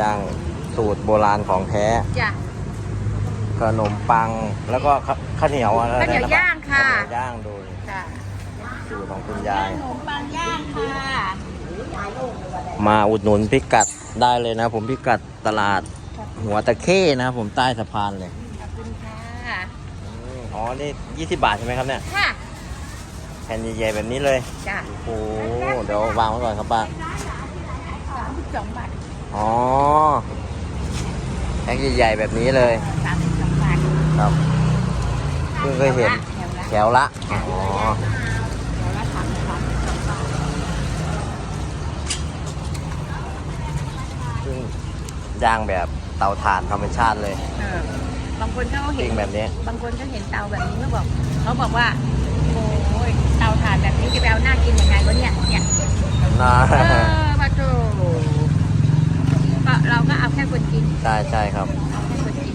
ย่างสูตรโบราณของแท้จ้ะ ขนมปังแล้วก็ข้าข้าวเหนียวอะไรข้าวเหนียวนะครับย่างค่ะ ข้าวเหนียวย่างดูดิจ้ะสูตรของคุณยาย ขนมปังย่างค่ะมาอุดหนุนพิกัดได้เลยนะ ผมพิกัดตลาด หัวตะเข้นะครับผมใต้สะพานเลยขอบคุณค่ะอืมอ๋อนี่20บาทใช่ไหมครับเนี่ยค่ะแผ่นใหญ่ๆแบบนี้เลยจ้ะโอ้โหเดี๋ยววางไว้ก่อนครับป้าสามสิบสองบาท อ๋อแพ็คใหญ่ๆแบบนี้เลยสามสิบสองบาทครับเพิ่งเคยเห็นแถวละแถวละอ๋อแถวละสามสิบสองบาทซึ่งย่างแบบเตาถ่านธรรมชาติเลยเออบางคนเขาเห็ปิ้นงแบบนี้บางคนก็เห็นเตาแบบนี้เขาบอกเขาบอกว่าโอ้ยเตาถ่านแบบนี้จะไปเอาหน้ากินยังไงวะเนี่ยเนี่ยนะเออมาโถ ก็เราก็เอาแค่คนกินใช่ใช่ครับเอาแค่คนกิน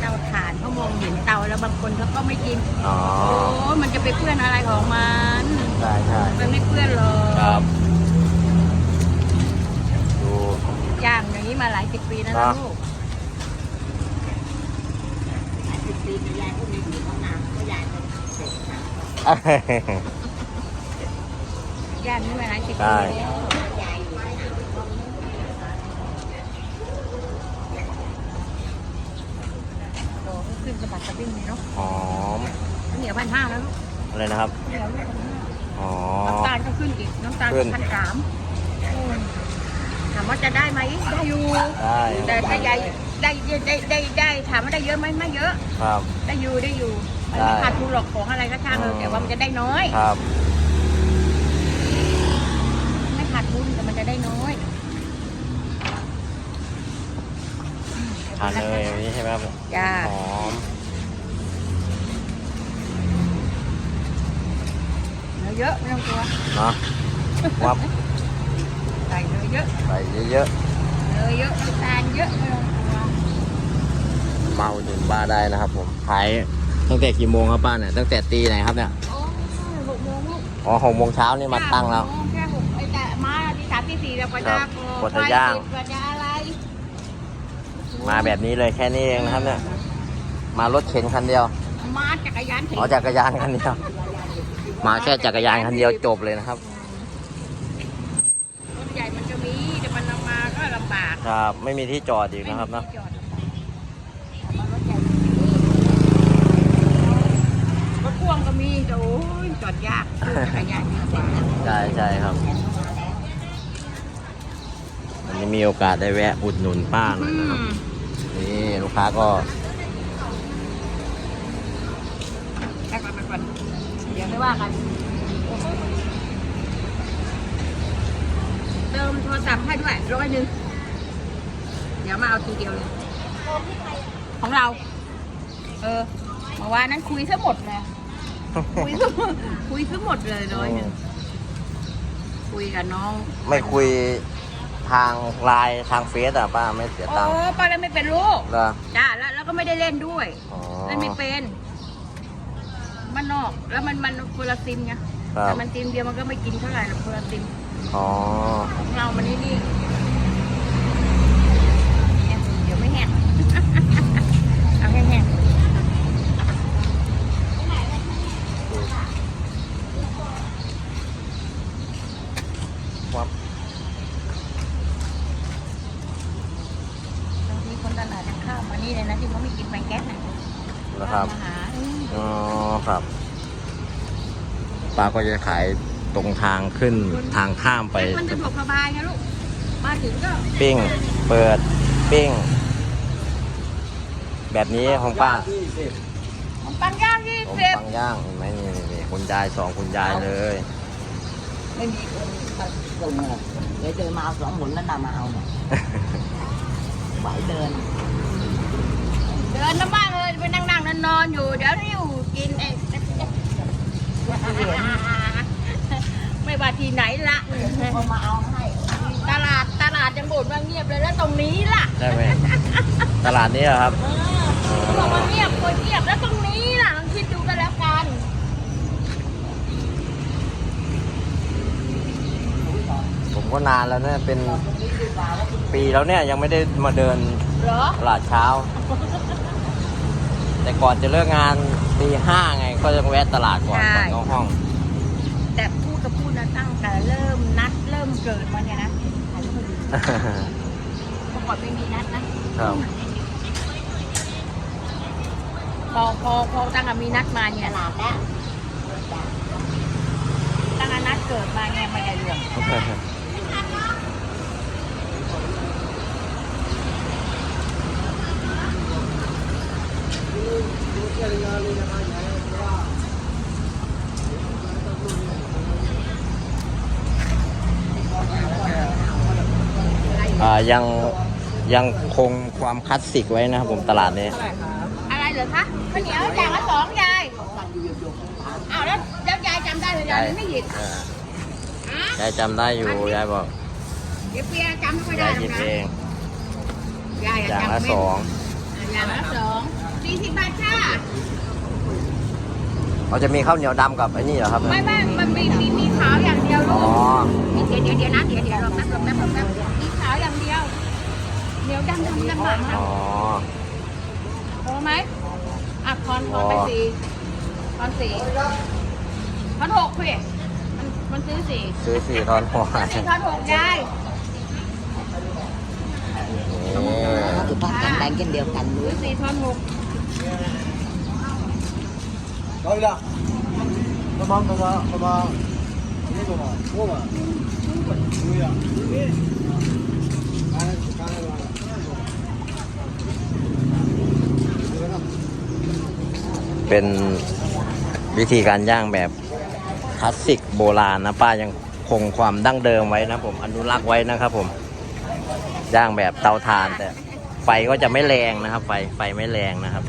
เตาถ่านเขามองเห็นเตาแล้วบางคนเขาก็ไม่กินอ๋อโอ้มันจะไปเพื่อนอะไรของมันใช่ใช่มันไม่เพื่อนหรอกครับดูย่างอย่างนี้มาหลายสิบปีแล้วครันะบลูกหลายสิบปียายพวกนี้อยู่ห้องน้ำก็ยายเป็นเด็กค่ะย่างนี้มาหลายสิบใช่ปีแล้วยายอยู่โอ้ขึ้นสะบัดสะบิ้งเลยเนาะหอมข้าวเหนียวพันห้าแล้วลูกอะไรนะครับ ข้าวเหนียวลูกพันห้าอ๋อ น้ำตาลก็ขึ้นอีก น้ำตาลขึ้น พันสามถามว่าจะได้ไหมได้อยู่ ได้แต่ถ้ายายได้ได้ได้ได้ถามว่าได้เยอะไหมไม่เยอะ ครับ ได้อยู่ได้อยู่มันได้ไม่ขาดทุนหรอกของอะไรก็ช่างเอออืมแต่ว่ามันจะได้น้อย ครับ ไม่ขาดทุนแต่มันจะได้น้อยทานเลยอย่างนี้ใช่ไหมครับจ้าหอม เนื้อเยอะไม่ต้องกลัวเนาะวับใส่เนื้อเยอะใส่เยอะเนื้อเยอะน้ำตาลเยอะไม่ต้องกลัวๆมาอุดหนุนป้าได้นะครับ ผมขายตั้งแต่กี่โมงครับป้าเนี่ยตั้งแต่ตีไหนครับเนี่ยโอ้ยหกโมงลูกอ๋อหกโมงเช้านี่มาตั้งแล้วแค่หกไอ้แต่มาที่สามที่สี่เราก็ครัจะบกว่าจะย่าง กว่าจะอะไรมาแบบนี้เลยแค่นี้เองนะครับเนี่ยมารถเข็นคันเดียวมาจักรยานอ๋อจักรยานคันเดียว มาแค่จักรยานคันเดียวจบเลยนะครับรถใหญ่มันจะมีแต่มันเอามาก็ลำบากครับ ไม่มีที่จอดอีกนะครับเนาะไม่มีที่จอดลำบากแต่ว่ารถใหญ่มันมีรถพ่วงก็มีแต่โอ้ยจอดยากสู้จักรยานดีกว่าใช่ใช่ครับวันนี้มีโอกาสได้แวะอุดหนุนป้าหน่อยนะครับนี่ลูกค้าก็ แค่ก่อนไปก่อนเดี๋ยว ไม่ว่ากัน เติมโทรศัพท์ให้ด้วยร้อยหนึ่ง เดี๋ยวมาเอาทีเดียวเลย ของเรา เออเมื่อวานนั้นคุยทั้งหมดเลย คุยทั้งหมดคุยทั้งหมดเลยร้อยหนึ่ง คุยกับน้อง ไม่คุยทางไลน์ทางเฟซอะป้าไม่เสียโอ้ตังค์ป้าเล่นไม่เป็นลูกเหรอจ้าแล้วแล้วก็ไม่ได้เล่นด้วย อ๋อ เล่นไม่เป็น มันนอก แล้วมันมันคนละซิมไงครับ แต่มันซิมเดียวมันก็ไม่กินเท่าไหร่หรอกคนละซิมอ๋อ ของเรามันนี่นี่เนี่ยเดี๋ยวไม่แห้ง เอาแห้งวับๆบางทีคนตลาดจะข้ามมานี่เลยนะที่เขาไม่กินแมงแก๊สน่ะ นะครับมาหาอืมอ๋อครับ ป้าก็จะขายตรงทางขึ้นทางข้ามไป มันสะดวกสบายไงลูก มาถึงก็ปิ้ง เปิด ปิ้ง แบบนี้ของป้าของปังย่างยี่ขนมสิบปังย่างเห็นไหมนี่นี่นี่คุณยายสองคุณยายเลย ไม่มีคนส่งเลยเดี๋ยวเจอมาเอาสองหมุนแล้วนำมาเอาเนี่ยไหวเดิน เดินน้ำบ้านเลยไปนั่งนั่ง นอนนอนๆอยู่เดี๋ยวริ้วกินเองไม่ว่าที่ไหนละคนมาเอาให้ตลาดตลาดยังบ่นว่าเงียบเลยแล้วตรงนี้ล่ะได้ไหมตลาดนี้เหรอครับเขาบอกว่าเงียบคนเงียบแล้วตรงนี้ล่ะลองคิดดูกันแล้วกันผมก็นานแล้วเนี่ยเป็นปีแล้วเนี่ยยังไม่ได้มาเดินเหรอตลาดเช้า แต่ก่อนจะเลิกงานตีห้าไง ก็จะแวะตลาดก่อนก่อนเข้าห้อง แต่พูดกับพูดนะตั้งแต่เริ่มนัดเริ่มเกิดมาเนี่ยนะถ่ายรูปให้ดูเมื่อก่อนไม่มีนัดนะครับพอพอพอตั้งแต่มีนัดมาเนี่ยตลาดแล้วตั้งแต่นัดเกิดมาเนี่ยไม่ได้เรื่อง อ่า ยังยังคงความคลาสสิกไว้นะครับผมตลาดนี้ อะไรเหรอคะข้าวเหนียวอย่างละสองยายอ้าวแล้วแล้วยายจำได้เลยยายมันไม่หยิบอ่าอะยายจำได้อยู่ยายบอกเดี๋ยวเปียจำไม่ค่อยได้ยายหรหยิอบกเอนะงยายอย่างจำละไม่สองอย่างละสอง สี่สิบบาทค่ะเขาจะมีข้าวเหนียวดำกับไอ้นี่เหรอครับ ไม่ไม่มันมีมีมีขาวอย่างเดียวอ๋ลูอกเดี๋ยวเดี๋ยวเดี๋ยวนะเดี๋ยวเดี๋ยวรอแป๊บรอแป๊บรอแป๊บมีขาวอย่างเดียวเหนียวดำดำดำดำอ๋อ พอไหมอะคอนคอนไปสี่คอนสี่คอนหกพี่มันมันซื้อสี่ซื้อสี่ทอนหัวสี่คอนหกยายนี่สุภาพแข็งแรงเช่นเดียวกันด้วซื้ยอสี่คอนหก Lola. Tamam baba baba. Ne baba? O mu? Bu ya. Kana kana baba. เป็นวิธีการย่างแบบคลาสสิกโบราณนะป้ายังคงความดั้งเดิมไว้นะผมอนุรักษ์ไว้นะครับผมย่างแบบเตาถ่านแต่ไฟก็จะไม่แรงนะครับ ไฟไฟไม่แรงนะครับ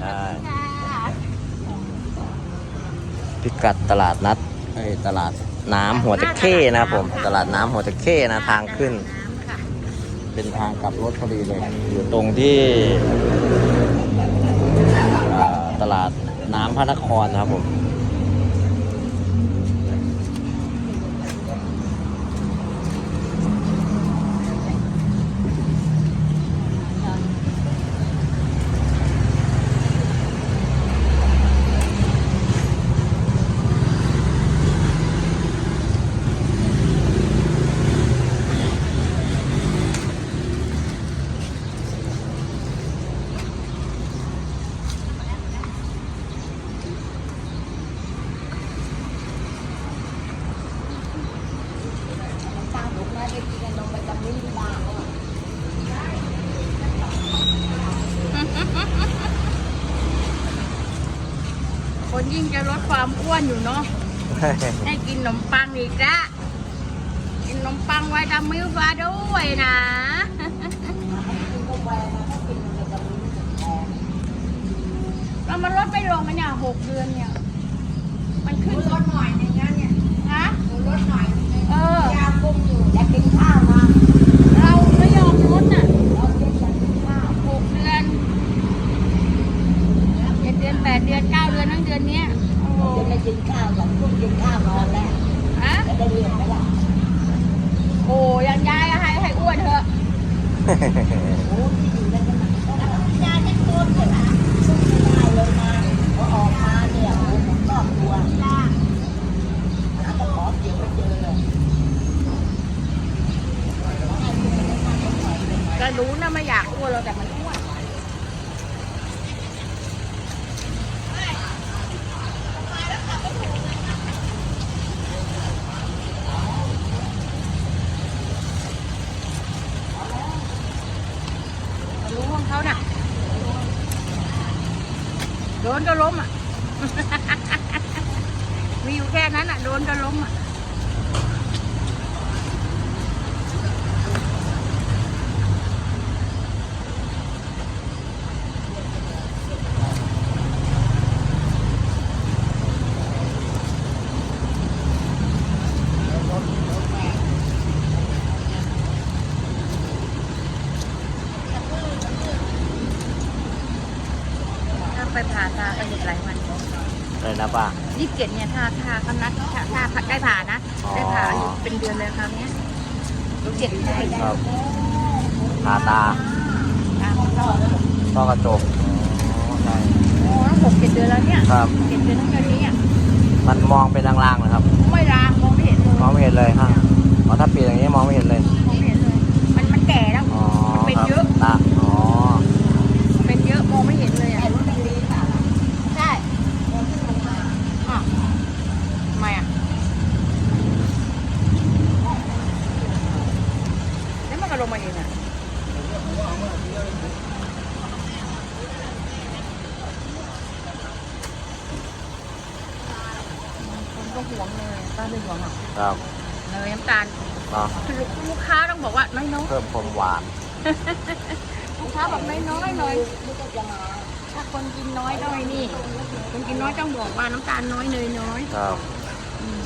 ใช่ พิกัดตลาดนัดเอ้ยตลาดน้ำหัวตะเข้นะครับผม ตลาดน้ำหัวตะเข้นะทางขึ้น เป็นทางกลับรถพอดีเลย อยู่ตรงที่อ่าตลาดน้ำพระนครนะครับผม ตั้งถูกนะได้กินกันลงไปตรงนี้บ้าง คนยิ่งจะลดความอ้วนอยู่เนาะ ให้กินขนมปังอีกละกินขนมปังไว้ทำมิวฟ้าด้วยนะเรามันลดไม่ลงไหมเนี่ยหกเดือนเนี่ย มันขึ้นลดหน่อยนึงนะเนี่ย ฮะลดหน่อย เออยากุ้งอยู่จะกินข้าวมา เราไม่ยอมลดน่ะ เราเย็นจะกินข้าว หกเดือนเจ็ดเดือนแปดเดือนเก้าเดือนทั้งเดือนเนี้ยโอ้โห จะไม่กินข้าวหลังกุ้งกินข้าวนอนแล้ว ฮะ จะได้เรียนไหมล่ะ โอ้ยังยายอะให้ให้อ้วนเถอะ โอ้ที่อยู่ในขนาดยาจะโกนเลยนะสู้ไม่ได้เลยนะพอออกมาเนี่ยโอ้ผมรอบตัวจ้าหาตะขอเกี่ยวไม่เจอเลย ก็ รู้นะไม่อยากอ้วนเราแต่มันอ้วนรู้ของเขาน่ะโดนก็ล้มอะ มีอยู่แค่นั้นอะ โดนก็ล้มอะ ตาก็หยุดหลายวันเลยนะป้า ยี่สิบเจ็ดเนี่ยถ้าถ้าคำนัดถ้าถ้าได้ผ่านะ อ๋อ ได้ผ่าอยู่เป็นเดือนเลยคราวเนี้ยลูกเจ็ดได้ครับทาตาอะก็ต้อกระจกอ๋อใช่โอ้หกเจ็ดเดือนแล้วเนี่ยครับ เจ็ดเดือนตั้งแต่นี้อะมันมองเป็นลางๆนะครับ ไม่ลางมองไม่เห็นเลยมองไม่เห็นเลยครับอ๋อถ้าปิดอย่างนี้มองไม่เห็นเลยมองไม่เห็นเลย มันมันแก่แล้ว อ๋อมันเป็นครับเยอะ ตาอ๋อ เป็นเยอะมองไม่เห็นเลยอะใช่อะทำไมอะแล้วมันก็ลงมาเองอะคนก็หวงเลยป้าไม่หวงหรอก ครับ เนยน้ำตาล เนาะ คือลูกค้าต้องบอกว่าน้อยๆ เพิ่มความหวานลูกค้าบอกน้อยๆหน่อยถ้าคนกินน้อยต้องไอ้นี่ คนกินน้อยต้องบอกว่าน้ำตาลน้อยเนยน้อยครับ อืม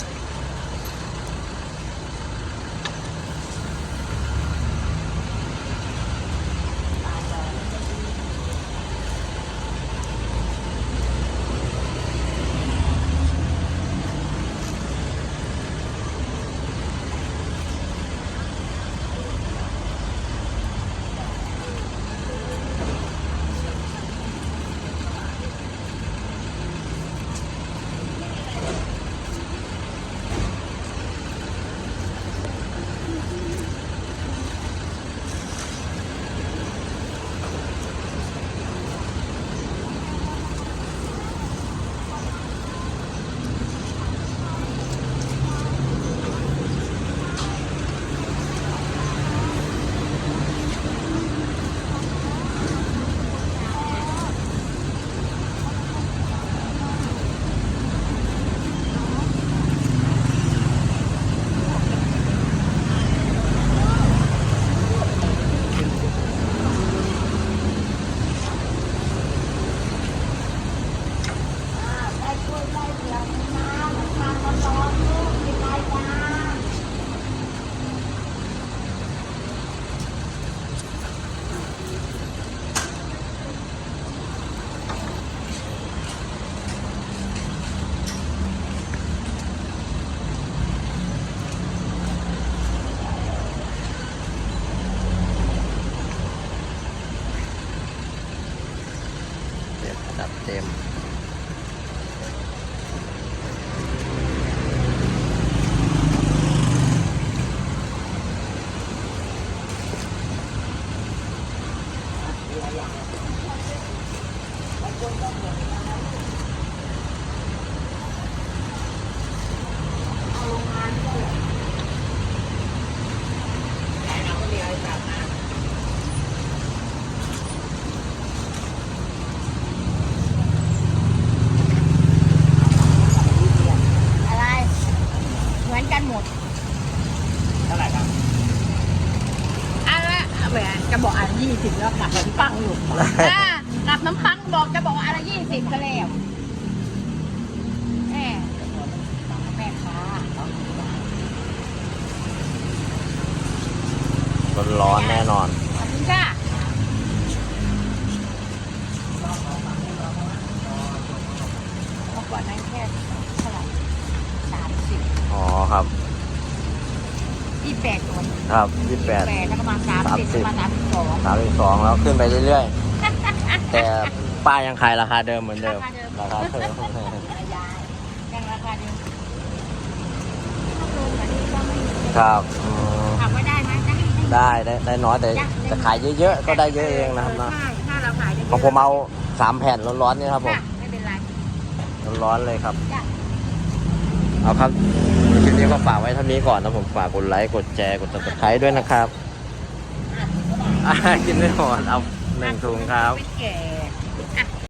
ได้ช่วยได้เดียวนะมันทานร้อนๆลูกกินไรจ้า เต็ม จัดเต็ม อะไร เหมือนกันหมด เท่าไหร่ครับ อะไรแหมจะบอกอะไรยี่สิบแล้วกลับขนมปังอยู่อ่ากลับน้ำปังบอกจะบอกอะไรยี่สิบก็แล้วแม่แม่ค้า ร้อนๆแน่นอน ขอบคุณค่ะเมื่อก่อนนั้นแค่เท่าไหร่สามสิบอ๋อครับยี่แปดตัวครับยี่แปดแปดแล้วก็มาสามสิบ30มาสามสิบสองสามสิบสองแล้วขึ้นไปเรื่อยๆ แต่ป้ายังขายราคาเดิมเหมือนเดิมราคาเดิมยังราคาเดิมถ้าลงแบบนี้ก็ไม่ครับอืม ถามว่าได้ไหม ได้ได้ได้ได้น้อยแต่จะขายเยอะๆก็ได้เยอะเองนะครับนะใช่ถ้าเราขายได้ยะของผมเอาสามแผ่นร้อนๆนี่ครับผมค่ะไม่เป็นไรร้อนๆเลยครับจ้ะเอาครับคลิปนี้ก็ฝากไว้เท่านี้ก่อนนะผมฝากกดไลค์กดแชร์กดติดตามด้วยนะครับอะกินไม่หมดเอาหนึ่งถุงครับไม่แก่